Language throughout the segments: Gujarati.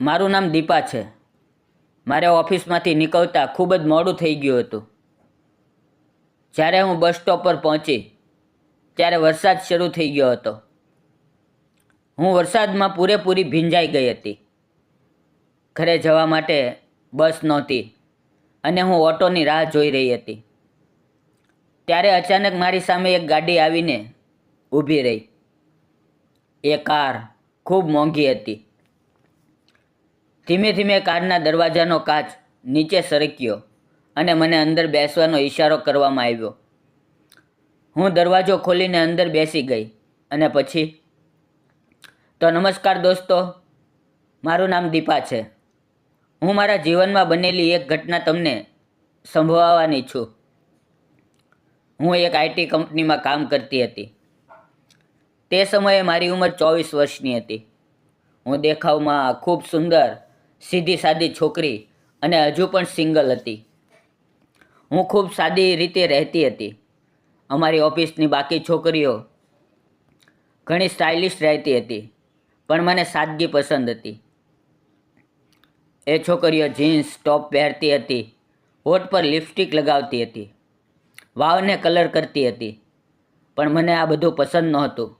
મારું નામ દીપા છે. મારે ઓફિસમાંથી નીકળતા ખૂબ જ મોડું થઈ ગયું હતું. જ્યારે હું બસ સ્ટોપ પર પહોંચી, ત્યારે વરસાદ શરૂ થઈ ગયો હતો. હું વરસાદમાં પૂરેપૂરી ભીંજાઈ ગઈ હતી. ઘરે જવા માટે બસ નહોતી અને હું ઓટોની રાહ જોઈ રહી હતી. ત્યારે અચાનક મારી સામે એક ગાડી આવીને ઊભી રહી. એ કાર ખૂબ મોંઘી હતી. ધીમે ધીમે કારના દરવાજાનો કાચ નીચે સરક્યો અને મને અંદર બેસવાનો ઈશારો કરવામાં આવ્યો. હું દરવાજો ખોલીને અંદર બેસી ગઈ અને પછી, તો નમસ્કાર દોસ્તો, મારું નામ દીપા છે. હું મારા જીવનમાં બનેલી એક ઘટના તમને સંભળાવવાની છું. હું એક આઈટી કંપનીમાં કામ કરતી હતી. તે સમયે મારી ઉંમર ચોવીસ વર્ષની હતી. હું દેખાવમાં ખૂબ સુંદર સીધી સાદી છોકરી અને હજુ પણ સિંગલ હતી. હું ખૂબ સાદી રીતે રહેતી હતી. અમારી ઓફિસની બાકી છોકરીઓ ઘણી સ્ટાઇલિશ રહેતી હતી, પણ મને સાદગી પસંદ હતી. એ છોકરીઓ જીન્સ, ટોપ પહેરતી હતી, હોઠ પર લિપસ્ટિક લગાવતી હતી, વાવને કલર કરતી હતી, પણ મને આ બધું પસંદ નહોતું.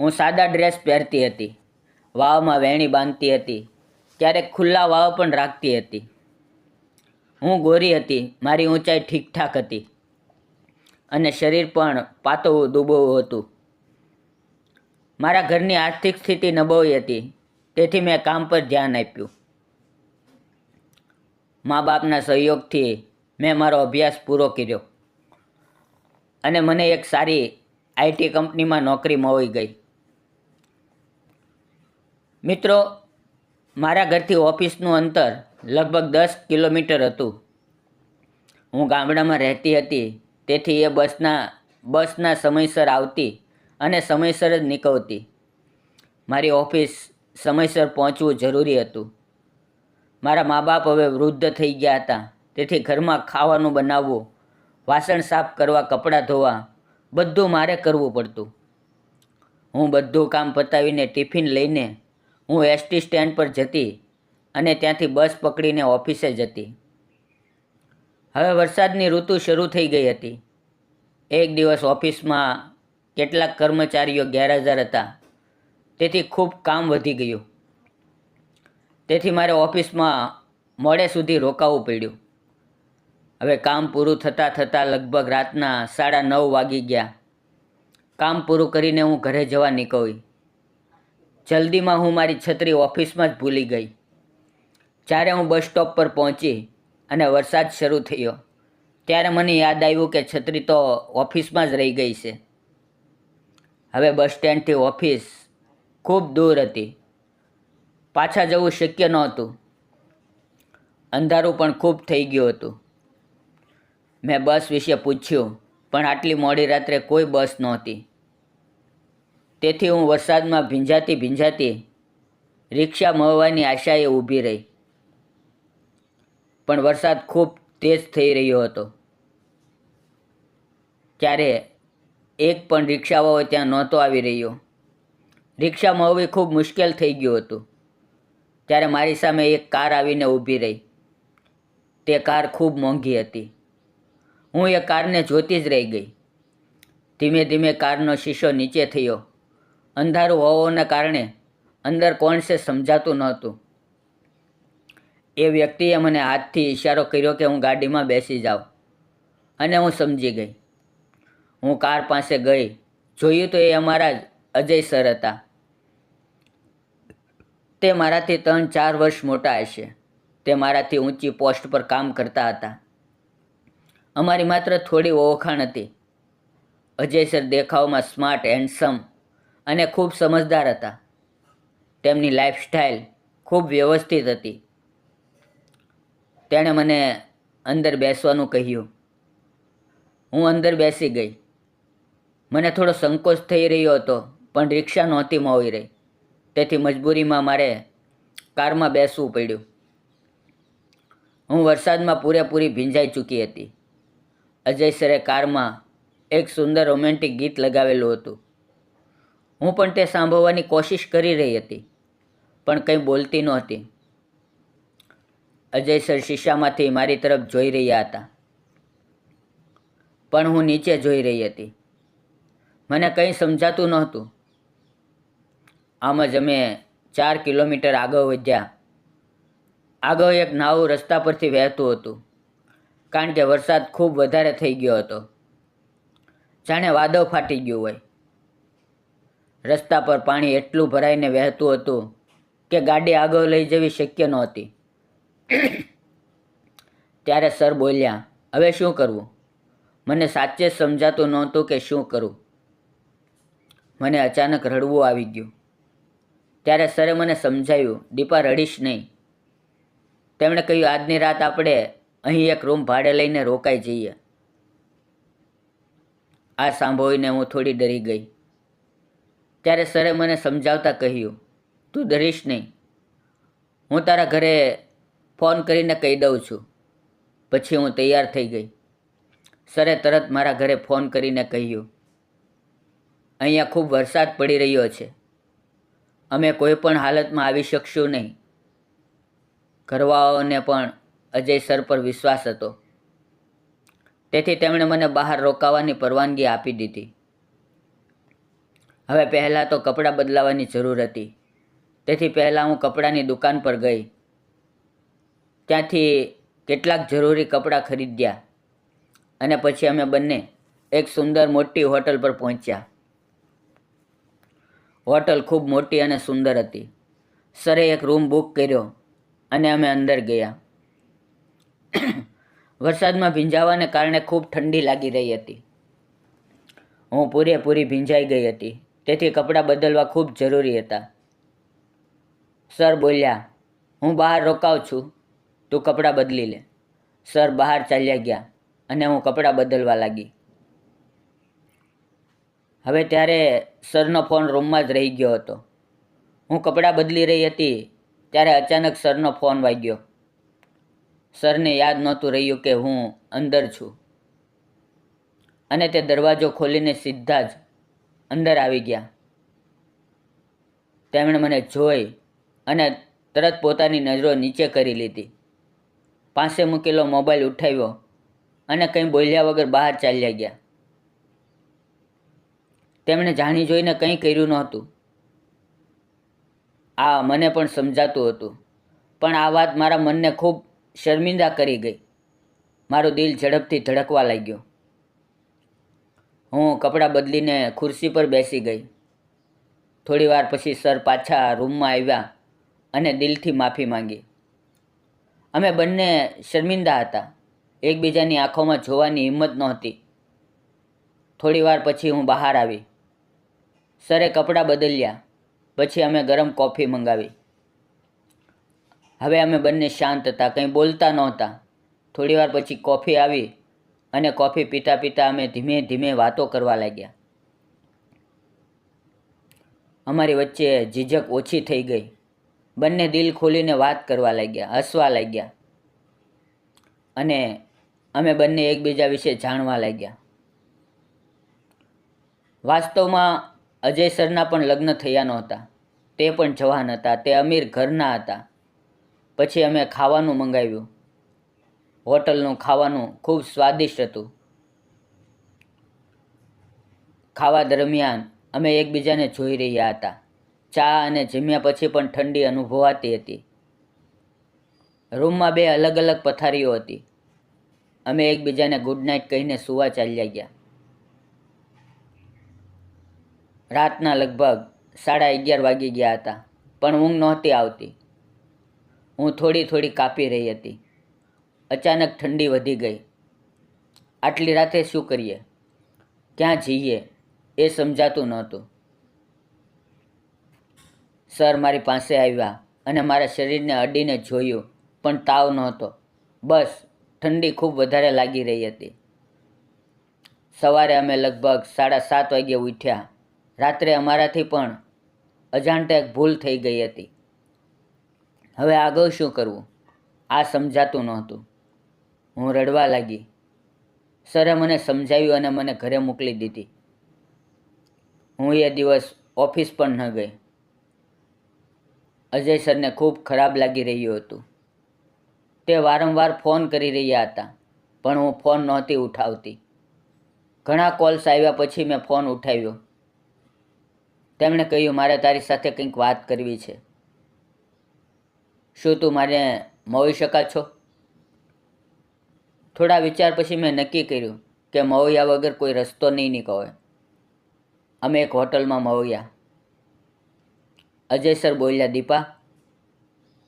હું સાદા ડ્રેસ પહેરતી હતી. વાવમાં વેણી બાંધતી હતી. ક્યારેક ખુલ્લા વાવ પણ રાખતી હતી. હું ગોરી હતી, મારી ઊંચાઈ ઠીકઠાક હતી અને શરીર પણ પાતળું દુબવું હતું. મારા ઘરની આર્થિક સ્થિતિ નબળી હતી, તેથી મેં કામ પર ધ્યાન આપ્યું. મા બાપના સહયોગથી મેં મારો અભ્યાસ પૂરો કર્યો અને મને એક સારી આઈટી કંપનીમાં નોકરી મળી ગઈ. મિત્રો, મારા ઘરથી ઓફિસનું અંતર લગભગ દસ કિલોમીટર હતું. હું ગામડામાં રહેતી હતી, તેથી એ બસના બસના સમયસર આવતી અને સમયસર જ નીકળતી. મારી ઓફિસ સમયસર પહોંચવું જરૂરી હતું. મારા મા બાપ હવે વૃદ્ધ થઈ ગયા હતા, તેથી ઘરમાં ખાવાનું બનાવવું, વાસણ સાફ કરવા, કપડાં ધોવા, બધું મારે કરવું પડતું. હું બધું કામ પતાવીને ટિફિન લઈને હું એસટી સ્ટેન્ડ પર જતી અને ત્યાંથી બસ પકડીને ઓફિસે જતી. હવે વરસાદની ઋતુ શરૂ થઈ ગઈ હતી. એક દિવસ ઓફિસમાં કેટલાક કર્મચારીઓ ગેરહાજર હતા. તેથી ખૂબ કામ વધી ગયું. તેથી મારે ઓફિસમાં મોડે સુધી રોકાવું પડ્યું. હવે કામ પૂરું થતાં થતાં લગભગ રાતના સાડા નવ વાગી ગયા. કામ પૂરું કરીને હું ઘરે જવા નીકળી. જલ્દીમાં હું મારી છત્રી ઓફિસમાં જ ભૂલી ગઈ. જ્યારે હું બસ સ્ટોપ પર પહોંચી અને વરસાદ શરૂ થયો, ત્યારે મને યાદ આવ્યું કે છત્રી તો ઓફિસમાં જ રહી ગઈ છે. હવે બસ સ્ટેન્ડથી ઓફિસ ખૂબ દૂર હતી. પાછા જવું શક્ય નહોતું. અંધારું પણ ખૂબ થઈ ગયું હતું. મેં બસ વિશે પૂછ્યું, પણ આટલી મોડી રાત્રે કોઈ બસ નહોતી. તેથી હું વરસાદમાં ભીંજાતી ભીંજાતી રિક્ષા મળવાની આશાએ ઊભી રહી. પણ વરસાદ ખૂબ તેજ થઈ રહ્યો હતો. ત્યારે એક પણ રિક્ષાવાળો ત્યાં નહોતો આવી રહ્યો. રિક્ષા મળવી ખૂબ મુશ્કેલ થઈ ગયું હતું. ત્યારે મારી સામે એક કાર આવીને ઊભી રહી. તે કાર ખૂબ મોંઘી હતી. હું એ કારને જોતી જ રહી ગઈ. ધીમે ધીમે કારનો શીશો નીચે થયો. અંધારું હોવાના કારણે અંદર કોણ છે સમજાતું નહોતું એ વ્યક્તિએ મને હાથથી ઈશારો કર્યો કે હું ગાડીમાં બેસી જાઉં અને હું સમજી ગઈ. હું કાર પાસે ગઈ. જોયું તો એ અમારા અજય સર હતા. તે મારાથી ત્રણ ચાર વર્ષ મોટા હશે. તે મારાથી ઊંચી પોસ્ટ પર કામ કરતા હતા. અમારી માત્ર થોડી ઓળખાણ હતી. અજય સર દેખાવમાં સ્માર્ટ હેન્ડસમ અને ખૂબ સમજદાર હતા. તેમની લાઈફસ્ટાઈલ ખૂબ વ્યવસ્થિત હતી. તેણે મને અંદર બેસવાનું કહ્યું. હું અંદર બેસી ગઈ. મને થોડો સંકોચ થઈ રહ્યો હતો, પણ રિક્ષા નહોતી મોવી રહી. તેથી મજબૂરીમાં મારે કારમાં બેસવું પડ્યું. હું વરસાદમાં પૂરેપૂરી ભીંજાઈ ચૂકી હતી. અજય સરે કારમાં એક સુંદર રોમેન્ટિક ગીત લગાવેલું હતું. હું પણ તે સાંભળવાની કોશિશ કરી રહી હતી, પણ કંઈ બોલતી નહોતી. અજય સર શીશામાંથી મારી તરફ જોઈ રહ્યા હતા. પણ હું નીચે જોઈ રહી હતી. મને કંઈ સમજાતું નહોતું. આમ જ અમે ચાર કિલોમીટર આગળ વધ્યા. આગળ એક નાવું રસ્તા પરથી વહેતું હતું, કારણ કે વરસાદ ખૂબ વધારે થઈ ગયો હતો. જાણે વાદળ ફાટી ગયું હોય. રસ્તા પર પાણી એટલું ભરાઈને વહેતું હતું કે ગાડી આગળ લઈ જવી શક્ય નહોતી. ત્યારે સર બોલ્યા, હવે શું કરવું? મને સાચે સમજાતું નહોતું કે શું કરું. મને અચાનક રડવું આવી ગયું. ત્યારે સરે મને સમજાયું, દીપા, રડીશ નહીં. તેમણે કહ્યું, આજની રાત આપણે અહીં એક રૂમ ભાડે લઈને રોકાઈ જઈએ. આ સાંભળીને હું થોડી ડરી ગઈ. ત્યારે સરે મને સમજાવતા કહ્યું, તું ડરીશ નહીં. હું તારા ઘરે ફોન કરીને કહી દઉં છું. પછી હું તૈયાર થઈ ગઈ. સરે તરત મારા ઘરે ફોન કરીને કહ્યું, અહીંયા ખૂબ વરસાદ પડી રહ્યો છે. અમે કોઈ પણ હાલતમાં આવી શકશું નહીં. ઘરવાળાઓને પણ અજય સર પર વિશ્વાસ હતો. તેથી તેમણે મને બહાર રોકાવાની પરવાનગી આપી દીધી. હવે પહેલાં તો કપડાં બદલાવાની જરૂર હતી. તેથી પહેલાં હું કપડાની દુકાન પર ગઈ. ત્યાંથી કેટલાક જરૂરી કપડાં ખરીદ્યા. અને પછી અમે બંને એક સુંદર મોટી હોટલ પર પહોંચ્યા. હોટલ ખૂબ મોટી અને સુંદર હતી. સરે એક રૂમ બુક કર્યો અને અમે અંદર ગયા. વરસાદમાં ભીંજાવાને કારણે ખૂબ ઠંડી લાગી રહી હતી. હું પૂરેપૂરી ભીંજાઈ ગઈ હતી. તેથી કપડાં બદલવા ખૂબ જરૂરી હતા. સર, બોલ્યા, હું બહાર રોકાઉં છું. તું કપડાં બદલી લે. સર, બહાર ચાલ્યા ગયા અને હું કપડાં બદલવા લાગી. હવે ત્યારે સરનો ફોન રૂમમાં જ રહી ગયો હતો. હું કપડાં બદલી રહી હતી ત્યારે અચાનક સરનો ફોન વાગ્યો. સરને યાદ નહોતું રહ્યું કે હું અંદર છું. અને તે દરવાજો ખોલીને સીધા જ અંદર આવી ગયા. તેમણે મને જોઈ અને તરત પોતાની નજરો નીચે કરી લીધી. પાસે મૂકેલો મોબાઈલ ઉઠાવ્યો અને કંઈ બોલ્યા વગર બહાર ચાલ્યા ગયા. તેમણે જાણી જોઈને કંઈ કર્યું નહોતું. આ મને પણ સમજાતું હતું, પણ આ વાત મારા મનને ખૂબ શર્મિંદા કરી ગઈ. મારું દિલ ઝડપથી ધડકવા લાગ્યું. હું કપડાં બદલીને ખુરશી પર બેસી ગઈ. થોડી વાર પછી સર પાછા રૂમમાં આવ્યા અને દિલથી માફી માંગી. અમે બંને શર્મિંદા હતા. એકબીજાની આંખોમાં જોવાની હિંમત નહોતી. થોડી વાર પછી હું બહાર આવી. સરે કપડાં બદલ્યા. પછી અમે ગરમ કોફી મંગાવી. હવે અમે બંને શાંત હતા, કંઈ બોલતા નહોતા. થોડી વાર પછી કોફી આવી અને કોફી પીતા પીતા અમે ધીમે ધીમે વાતો કરવા લાગ્યા. અમારી વચ્ચે ઝીઝક ઓછી થઈ ગઈ. બંને દિલ ખોલીને વાત કરવા લાગ્યા, હસવા લાગ્યા. અને અમે બંને એકબીજા વિશે જાણવા લાગ્યા. વાસ્તવમાં અજય સરના પણ લગ્ન થયા નહોતા. તે પણ જવાન હતા, તે અમીર ઘરના હતા. પછી અમે ખાવાનું મંગાવ્યું. હોટલનું ખાવાનું ખૂબ સ્વાદિષ્ટ હતું. ખાવા દરમિયાન અમે એકબીજાને જોઈ રહ્યા હતા. ચા અને જમ્યા પછી પણ ઠંડી અનુભવાતી હતી. રૂમમાં બે અલગ અલગ પથારીઓ હતી. અમે એકબીજાને ગુડ નાઇટ કહીને સુવા ચાલ્યા ગયા. રાતના લગભગ સાડા અગિયાર વાગી ગયા હતા, પણ ઊંઘ નહોતી આવતી. હું થોડી થોડી કાપી રહી હતી. અચાનક ઠંડી વધી ગઈ. આટલી રાતે શું કરીએ? ક્યાં જઈએ એ સમજાતું નહોતું. સર મારી પાસે આવ્યા અને મારા શરીરને અડીને જોયું, પણ તાવ નહોતો. બસ, ઠંડી ખૂબ વધારે લાગી રહી હતી. સવારે અમે લગભગ સાડા સાત વાગ્યે ઉઠ્યા. રાત્રે અમારાથી પણ અજાણતા એક ભૂલ થઈ ગઈ હતી. હવે આગળ શું કરવું? આ સમજાતું નહોતું. હું રડવા લાગી. સરે મને સમજાવ્યું અને મને ઘરે મોકલી દીધી. હું એ દિવસ ઓફિસ પણ ન ગઈ. અજય સરને ખૂબ ખરાબ લાગી રહ્યું હતું. તે વારંવાર ફોન કરી રહ્યા હતા, પણ હું ફોન નહોતી ઉઠાવતી. ઘણા કોલ્સ આવ્યા પછી મેં ફોન ઉઠાવ્યો. તેમણે કહ્યું, મારે તારી સાથે કંઈક વાત કરવી છે. શું તું મારે મળી શકા છો? થોડા વિચાર પછી મેં નક્કી કર્યું કે મવૈયા વગર કોઈ રસ્તો નહીં નીકળે. અમે એક હોટલમાં મવૈયા. અજય સર બોલ્યા, દીપા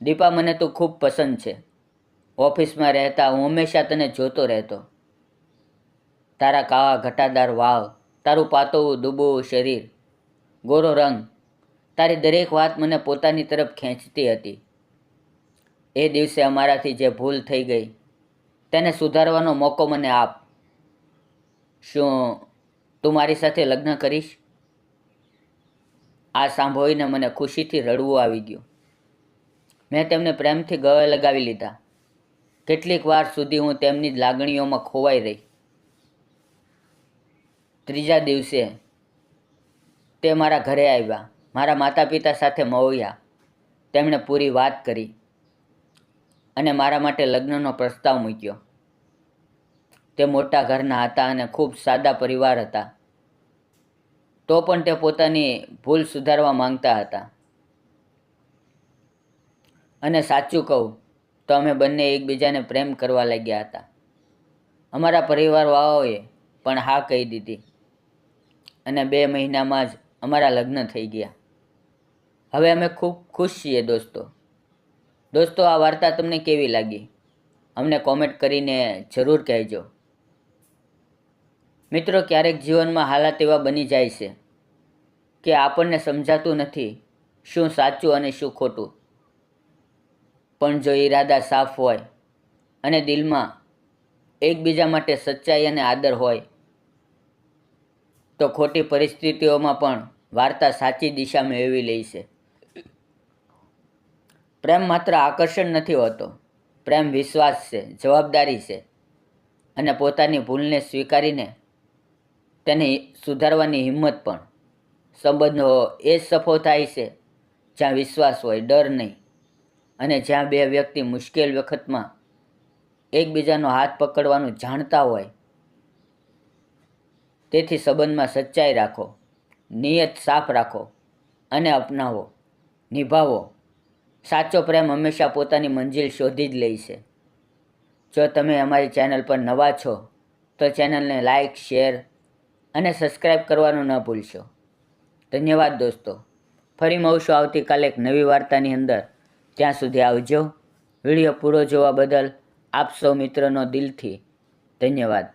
દીપા મને તું ખૂબ પસંદ છે. ઓફિસમાં રહેતા હું હંમેશા તને જોતો રહેતો. તારા કાવા ઘટાદાર વાવ તારું પાતળું ડૂબવું શરીર, ગોરો રંગ, તારી દરેક વાત મને પોતાની તરફ ખેંચતી હતી. એ દિવસે અમારાથી જે ભૂલ થઈ ગઈ તેને સુધારવાનો મોકો મને આપ. શું તું મારી સાથે લગ્ન કરીશ? આ સાંભળીને મને ખુશીથી રડવું આવી ગયું. મેં તેમને પ્રેમથી ગળે લગાવી લીધા. કેટલીક વાર સુધી હું તેમની લાગણીઓમાં ખોવાઈ રહી. ત્રીજા દિવસે તે મારા ઘરે આવ્યા. મારા માતા પિતા સાથે મળ્યા. તેમણે પૂરી વાત કરી. અને મારા માટે લગ્નનો પ્રસ્તાવ મૂક્યો. તે મોટા ઘરના હતા અને ખૂબ સાદા પરિવાર હતા. તો પણ તે પોતાની ભૂલ સુધારવા માંગતા હતા. અને સાચું કહું, તો અમે બંને એકબીજાને પ્રેમ કરવા લાગ્યા હતા. અમારા પરિવારવાળાઓએ પણ હા કહી દીધી. અને બે મહિનામાં જ અમારા લગ્ન થઈ ગયા. હવે અમે ખૂબ ખુશ છીએ દોસ્તો. દોસ્તો, આ વાર્તા તમને કેવી લાગી? અમને કોમેન્ટ કરીને જરૂર કહેજો. મિત્રો, ક્યારેક જીવનમાં હાલાત એવા બની જાય છે કે આપણને સમજાતું નથી શું સાચું અને શું ખોટું. પણ જો ઈરાદા સાફ હોય અને દિલમાં એકબીજા માટે સચ્ચાઈ અને આદર હોય, તો ખોટી પરિસ્થિતિઓમાં પણ વાર્તા સાચી દિશા મેળવી લે છે. પ્રેમ માત્ર આકર્ષણ નથી હોતો. પ્રેમ વિશ્વાસ છે, જવાબદારી છે અને પોતાની ભૂલને સ્વીકારીને તેને સુધારવાની હિંમત પણ. સંબંધો એ જ સફળ થાય છે જ્યાં વિશ્વાસ હોય, ડર નહીં. અને જ્યાં બે વ્યક્તિ મુશ્કેલ વખતમાં એકબીજાનો હાથ પકડવાનું જાણતા હોય, તેથી સંબંધમાં સચ્ચાઈ રાખો, નિયત સાફ રાખો અને અપનાવો, નિભાવો. સાચો પ્રેમ હંમેશા પોતાની મંજિલ શોધી જ લે છે. જો તમે અમારી ચેનલ પર નવા છો, તો ચેનલને લાઇક શેર અને સબસ્ક્રાઈબ કરવાનું ન ભૂલશો. ધન્યવાદ દોસ્તો. ફરી મળશું આવતીકાલે એક નવી વાર્તાની અંદર. ત્યાં સુધી આવજો. વીડિયો પૂરો જોવા બદલ આપ સૌ મિત્રનો દિલથી ધન્યવાદ.